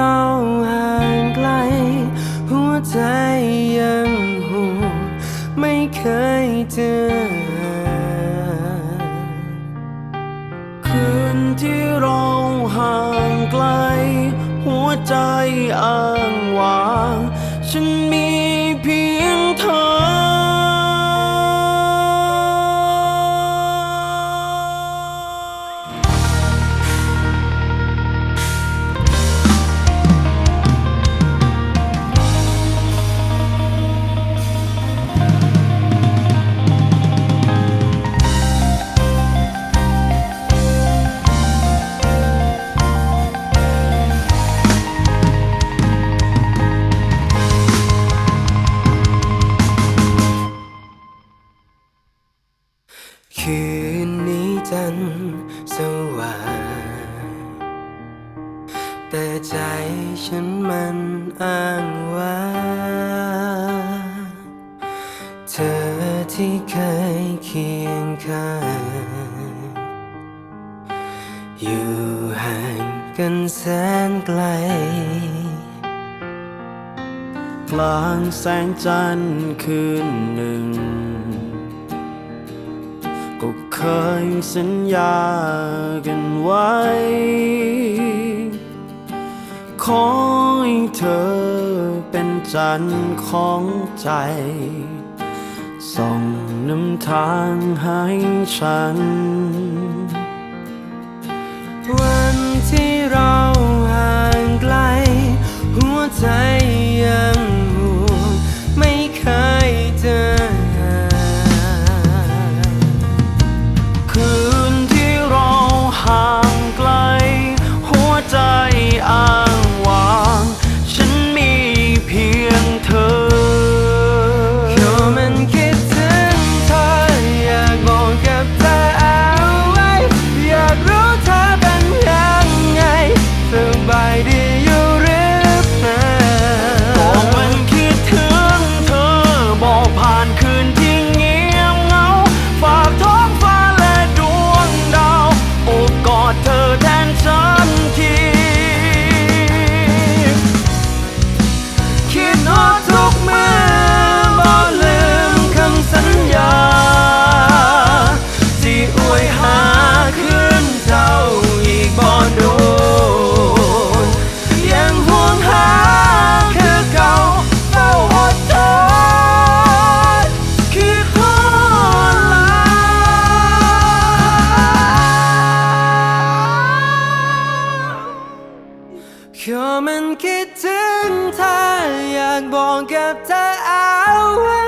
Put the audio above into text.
เราห่างไกล หัวใจยังห่วงไม่เคยเจอ คืนที่เราห่างไกล หัวใจอ้างว้าง คืนนี้จันทร์สว่าง แต่ใจฉันมันอ้างว่า เธอที่เคยเคียงข้าง อยู่ห่างกันแสนไกล กลางแสงจันทร์คืนหนึ่ง เคยสัญญากันไว้ ขอให้เธอเป็นจันทร์ของใจส่องนำทางให้ฉัน วันที่เราห่างไกล หัวใจายแค่มันคิดถึงเธออยากบอกกับเธอเอาไว้